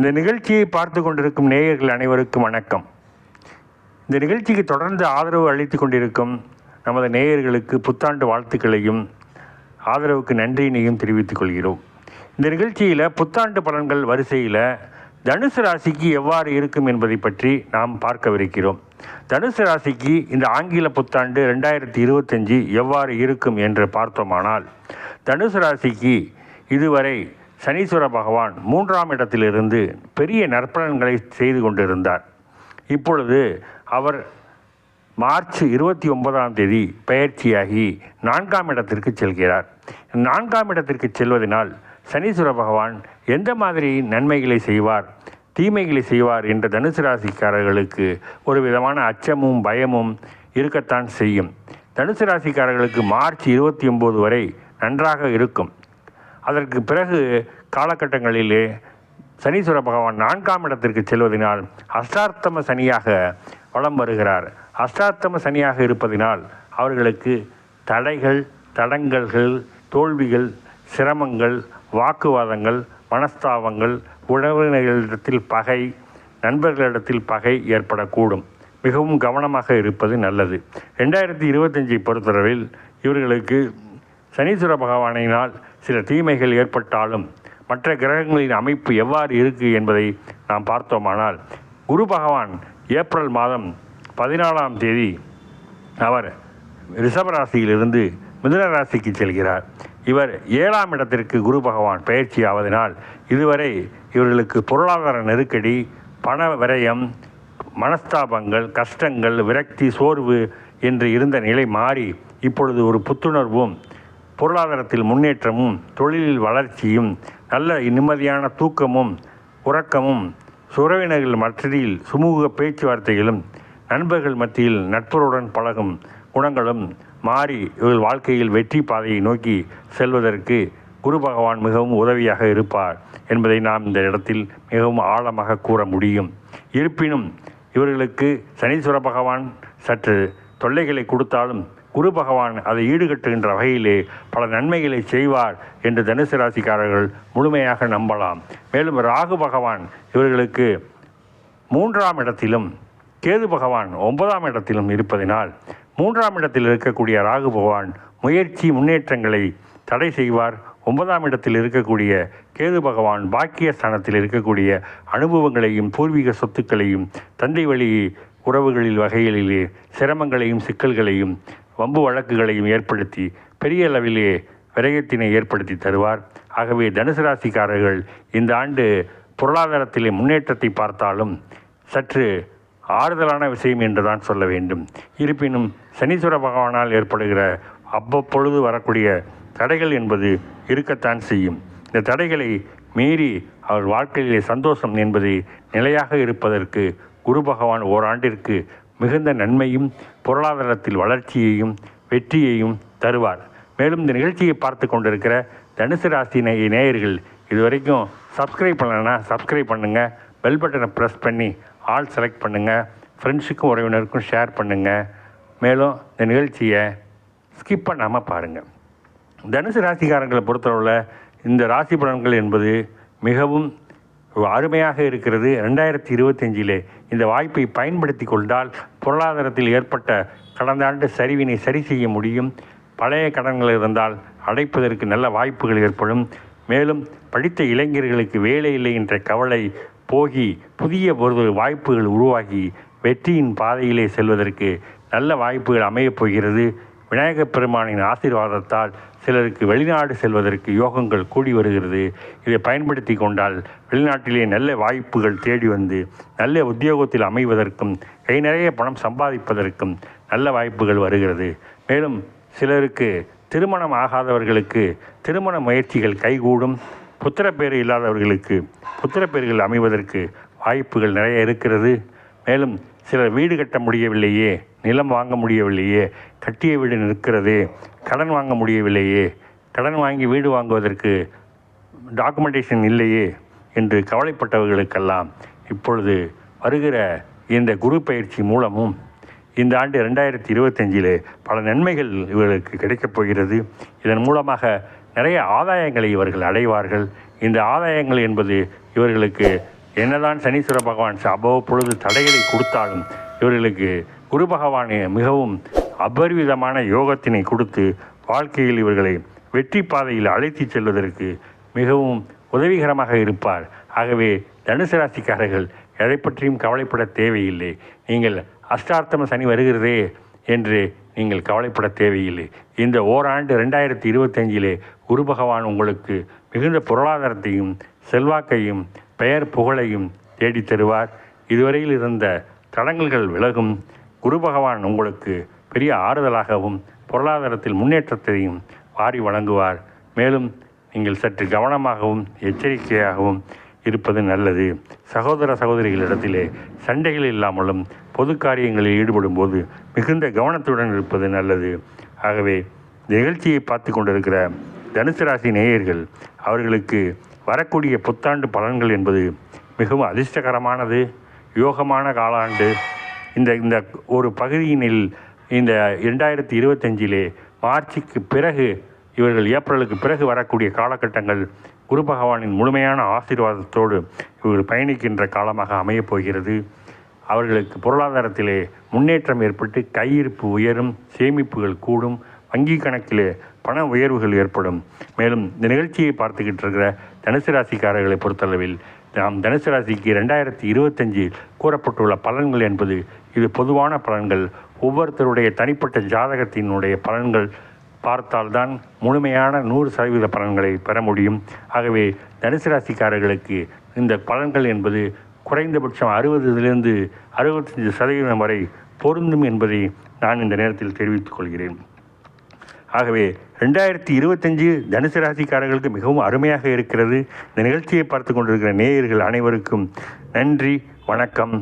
இந்த நிகழ்ச்சியை பார்த்து கொண்டிருக்கும் நேயர்கள் அனைவருக்கும் வணக்கம். இந்த நிகழ்ச்சிக்கு தொடர்ந்து ஆதரவு அளித்து கொண்டிருக்கும் நமது நேயர்களுக்கு புத்தாண்டு வாழ்த்துக்களையும் ஆதரவுக்கு நன்றியினையும் தெரிவித்துக் கொள்கிறோம். இந்த நிகழ்ச்சியில் புத்தாண்டு பலன்கள் வரிசையில் தனுசு ராசிக்கு எவ்வாறு இருக்கும் என்பதை பற்றி நாம் பார்க்கவிருக்கிறோம். தனுசு ராசிக்கு இந்த ஆங்கில புத்தாண்டு ரெண்டாயிரத்தி இருபத்தஞ்சி எவ்வாறு இருக்கும் என்று பார்த்தோமானால் தனுசு ராசிக்கு இதுவரை சனீஸ்வர பகவான் மூன்றாம் இடத்திலிருந்து பெரிய நற்பலன்களை செய்து கொண்டிருந்தார். இப்பொழுது அவர் மார்ச் இருபத்தி ஒன்பதாம் தேதி பெயர்ச்சியாகி நான்காம் இடத்திற்கு செல்கிறார். நான்காம் இடத்திற்கு செல்வதனால் சனீஸ்வர பகவான் எந்த மாதிரி நன்மைகளை செய்வார் தீமைகளை செய்வார் என்ற தனுசு ராசிக்காரர்களுக்கு ஒரு விதமான அச்சமும் பயமும் இருக்கத்தான் செய்யும். தனுசு ராசிக்காரர்களுக்கு மார்ச் இருபத்தி ஒம்பது வரை நன்றாக இருக்கும். அதற்கு பிறகு காலகட்டங்களிலே சனீஸ்வர பகவான் நான்காம் இடத்திற்கு செல்வதனால் அஷ்டார்த்தம சனியாக வலம் வருகிறார். அஷ்டார்த்தம சனியாக இருப்பதினால் அவர்களுக்கு தடைகள் தடங்கல்கள் தோல்விகள் சிரமங்கள் வாக்குவாதங்கள் மனஸ்தாபங்கள் உறவினர்களிடத்தில் பகை நண்பர்களிடத்தில் பகை ஏற்படக்கூடும். மிகவும் கவனமாக இருப்பது நல்லது. ரெண்டாயிரத்தி இருபத்தஞ்சி பொறுத்தளவில் இவர்களுக்கு சனீஸ்வர பகவானினால் சில தீமைகள் ஏற்பட்டாலும் மற்ற கிரகங்களின் அமைப்பு எவ்வாறு இருக்குது என்பதை நாம் பார்த்தோமானால் குரு பகவான் ஏப்ரல் மாதம் பதினாலாம் தேதி அவர் ரிஷபராசியிலிருந்து மிதுன ராசிக்கு செல்கிறார். இவர் ஏழாம் இடத்திற்கு குரு பகவான் பயிற்சி ஆவதனால் இதுவரை இவர்களுக்கு பொருளாதார நெருக்கடி பண விரயம் மனஸ்தாபங்கள் கஷ்டங்கள் விரக்தி சோர்வு என்று இருந்த நிலை மாறி இப்பொழுது ஒரு புத்துணர்வும் பொருளாதாரத்தில் முன்னேற்றமும் தொழிலில் வளர்ச்சியும் நல்ல நிம்மதியான தூக்கமும் உறக்கமும் சுறவினர்கள் மத்தியில் சுமூக பேச்சுவார்த்தைகளும் நண்பர்கள் மத்தியில் நட்பருடன் பழகும் குணங்களும் மாறி இவர்கள் வாழ்க்கையில் வெற்றி பாதையை நோக்கி செல்வதற்கு குரு பகவான் மிகவும் உதவியாக இருப்பார் என்பதை நாம் இந்த இடத்தில் மிகவும் ஆழமாக கூற முடியும். இருப்பினும் இவர்களுக்கு சனீஸ்வர பகவான் சற்று தொல்லைகளை கொடுத்தாலும் குரு பகவான் அதை ஈடுகட்டுகின்ற வகையிலே பல நன்மைகளை செய்வார் என்று தனுசு ராசிக்காரர்கள் முழுமையாக நம்பலாம். மேலும் ராகு பகவான் இவர்களுக்கு மூன்றாம் இடத்திலும் கேது பகவான் ஒன்பதாம் இடத்திலும் இருப்பதினால் மூன்றாம் இடத்தில் இருக்கக்கூடிய ராகு பகவான் முயற்சி முன்னேற்றங்களை தடை செய்வார். ஒன்பதாம் இடத்தில் இருக்கக்கூடிய கேது பகவான் பாக்கிய ஸ்தானத்தில் இருக்கக்கூடிய அனுபவங்களையும் பூர்வீக சொத்துக்களையும் தந்தை வழி உறவுகளில் வகைகளிலே சிரமங்களையும் சிக்கல்களையும் வம்பு வழக்குகளையும் ஏற்படுத்தி பெரிய அளவிலே விரயத்தினை ஏற்படுத்தி தருவார். ஆகவே தனுசு ராசிக்காரர்கள் இந்த ஆண்டு பொருளாதாரத்திலே முன்னேற்றத்தை பார்த்தாலும் சற்று ஆறுதலான விஷயம் என்றுதான் சொல்ல வேண்டும். இருப்பினும் சனீஸ்வர பகவானால் ஏற்படுகிற அவ்வப்பொழுது வரக்கூடிய தடைகள் என்பது இருக்கத்தான் செய்யும். இந்த தடைகளை மீறி அவர் வாழ்க்கையிலே சந்தோஷம் என்பது நிலையாக இருப்பதற்கு குரு பகவான் ஓராண்டிற்கு மிகுந்த நன்மையும் பொருளாதாரத்தில் வளர்ச்சியையும் வெற்றியையும் தருவார். மேலும் இந்த நிகழ்ச்சியை பார்த்து கொண்டிருக்கிற தனுசு ராசி நே நேயர்கள் இது வரைக்கும் சப்ஸ்கிரைப் பண்ணலைன்னா சப்ஸ்கிரைப் பண்ணுங்கள் பெல் பட்டனை ப்ரெஸ் பண்ணி ஆல் செலக்ட் பண்ணுங்கள் ஃப்ரெண்ட்ஸுக்கும் உறவினருக்கும் ஷேர் பண்ணுங்கள் மேலும் இந்த நிகழ்ச்சியை ஸ்கிப் பண்ணாமல் பாருங்கள் தனுசு ராசிக்காரங்களை பொறுத்தளவில் இந்த ராசி பலன்கள் என்பது மிகவும் அருமையாக இருக்கிறது. ரெண்டாயிரத்தி இருபத்தஞ்சிலே இந்த வாய்ப்பை பயன்படுத்தி கொண்டால் பொருளாதாரத்தில் ஏற்பட்ட கடந்த ஆண்டு சரிவினை சரி செய்ய முடியும். பழைய கடன்கள் இருந்தால் அடைப்பதற்கு நல்ல வாய்ப்புகள் ஏற்படும். மேலும் படித்த இளைஞர்களுக்கு வேலை இல்லை என்ற கவலை போகி புதிய ஒரு வாய்ப்புகள் உருவாகி வெற்றியின் பாதையிலே செல்வதற்கு நல்ல வாய்ப்புகள் அமையப் போகிறது. விநாயகப் பெருமானின் ஆசீர்வாதத்தால் சிலருக்கு வெளிநாடு செல்வதற்கு யோகங்கள் கூடி வருகிறது. இதை பயன்படுத்தி கொண்டால் வெளிநாட்டிலே நல்ல வாய்ப்புகள் தேடி வந்து நல்ல உத்தியோகத்தில் அமைவதற்கும் கை நிறைய பணம் சம்பாதிப்பதற்கும் நல்ல வாய்ப்புகள் வருகிறது. மேலும் சிலருக்கு திருமணம் ஆகாதவர்களுக்கு திருமண முயற்சிகள் கைகூடும். புத்திரப்பேறு இல்லாதவர்களுக்கு புத்திரப்பேறுகள் அமைவதற்கு வாய்ப்புகள் நிறைய இருக்கிறது. மேலும் சிலர் வீடு கட்ட முடியவில்லையே நிலம் வாங்க முடியவில்லையே கட்டிய வீடு நிற்கிறது கடன் வாங்க முடியவில்லையே கடன் வாங்கி வீடு வாங்குவதற்கு டாக்குமெண்டேஷன் இல்லையே என்று கவலைப்பட்டவர்களுக்கெல்லாம் இப்பொழுது வருகிற இந்த குரு பயிற்சி மூலமும் இந்த ஆண்டு ரெண்டாயிரத்தி இருபத்தஞ்சில் பல நன்மைகள் இவர்களுக்கு கிடைக்கப் போகிறது. இதன் மூலமாக நிறைய ஆதாயங்களை இவர்கள் அடைவார்கள். இந்த ஆதாயங்கள் என்பது இவர்களுக்கு என்னதான் சனீஸ்வர பகவான் அவ்வப்பொழுது தடைகளை கொடுத்தாலும் இவர்களுக்கு குரு பகவான் மிகவும் அபரிவிதமான யோகத்தினை கொடுத்து வாழ்க்கையில் இவர்களை வெற்றி பாதையில் அழைத்துச் செல்வதற்கு மிகவும் உதவிகரமாக இருப்பார். ஆகவே தனுசு ராசிக்காரர்கள் எதை பற்றியும் கவலைப்பட தேவையில்லை. நீங்கள் அஷ்டார்த்தம சனி வருகிறதே என்று நீங்கள் கவலைப்பட தேவையில்லை. இந்த ஓராண்டு ரெண்டாயிரத்தி இருபத்தஞ்சிலே குரு பகவான் உங்களுக்கு மிகுந்த பொருளாதாரத்தையும் செல்வாக்கையும் பெயர் புகழையும் தேடித் தருவார். இதுவரையில் இருந்த தடங்கல்கள் விலகும். குரு பகவான் உங்களுக்கு பெரிய ஆறுதலாகவும் பொருளாதாரத்தில் முன்னேற்றத்தையும் வாரி வழங்குவார். மேலும் நீங்கள் சற்று கவனமாகவும் எச்சரிக்கையாகவும் இருப்பது நல்லது. சகோதர சகோதரிகளிடத்திலே சண்டைகள் இல்லாமலும் பொது காரியங்களில் ஈடுபடும் போது மிகுந்த கவனத்துடன் இருப்பது நல்லது. ஆகவே இந்த நிகழ்ச்சியை பார்த்து கொண்டிருக்கிற தனுசு ராசி நேயர்கள் அவர்களுக்கு வரக்கூடிய புத்தாண்டு பலன்கள் என்பது மிகவும் அதிர்ஷ்டகரமானது. யோகமான காலாண்டு. இந்த இந்த ஒரு பகுதியினில் இந்த இரண்டாயிரத்தி இருபத்தஞ்சிலே மார்ச்சுக்கு பிறகு இவர்கள் ஏப்ரலுக்கு பிறகு வரக்கூடிய காலகட்டங்கள் குரு பகவானின் முழுமையான ஆசீர்வாதத்தோடு இவர்கள் பயணிக்கின்ற காலமாக அமையப் போகிறது. அவர்களுக்கு பொருளாதாரத்திலே முன்னேற்றம் ஏற்பட்டு கையிருப்பு உயரும் சேமிப்புகள் கூடும் வங்கி கணக்கிலே பண உயர்வுகள் ஏற்படும். மேலும் இந்த நிகழ்ச்சியை பார்த்துக்கிட்டு இருக்கிற தனுசு ராசிக்காரர்களை பொறுத்தளவில் நாம் தனுசு ராசிக்கு ரெண்டாயிரத்தி இருபத்தஞ்சு கூறப்பட்டுள்ள பலன்கள் என்பது இது பொதுவான பலன்கள். ஒவ்வொருத்தருடைய தனிப்பட்ட ஜாதகத்தினுடைய பலன்கள் பார்த்தால்தான் முழுமையான நூறு சதவீத பலன்களை பெற முடியும். ஆகவே தனுசு ராசிக்காரர்களுக்கு இந்த பலன்கள் என்பது குறைந்தபட்சம் அறுபதுலேருந்து அறுபத்தஞ்சு சதவீதம் வரை பொருந்தும் என்பதை நான் இந்த நேரத்தில் தெரிவித்துக் கொள்கிறேன். ஆகவே ரெண்டாயிரத்தி இருபத்தஞ்சு தனுசு ராசிக்காரர்களுக்கு மிகவும் அருமையாக இருக்கிறது. இந்த நிகழ்ச்சியை பார்த்து கொண்டிருக்கிற நேயர்கள் அனைவருக்கும் நன்றி வணக்கம்.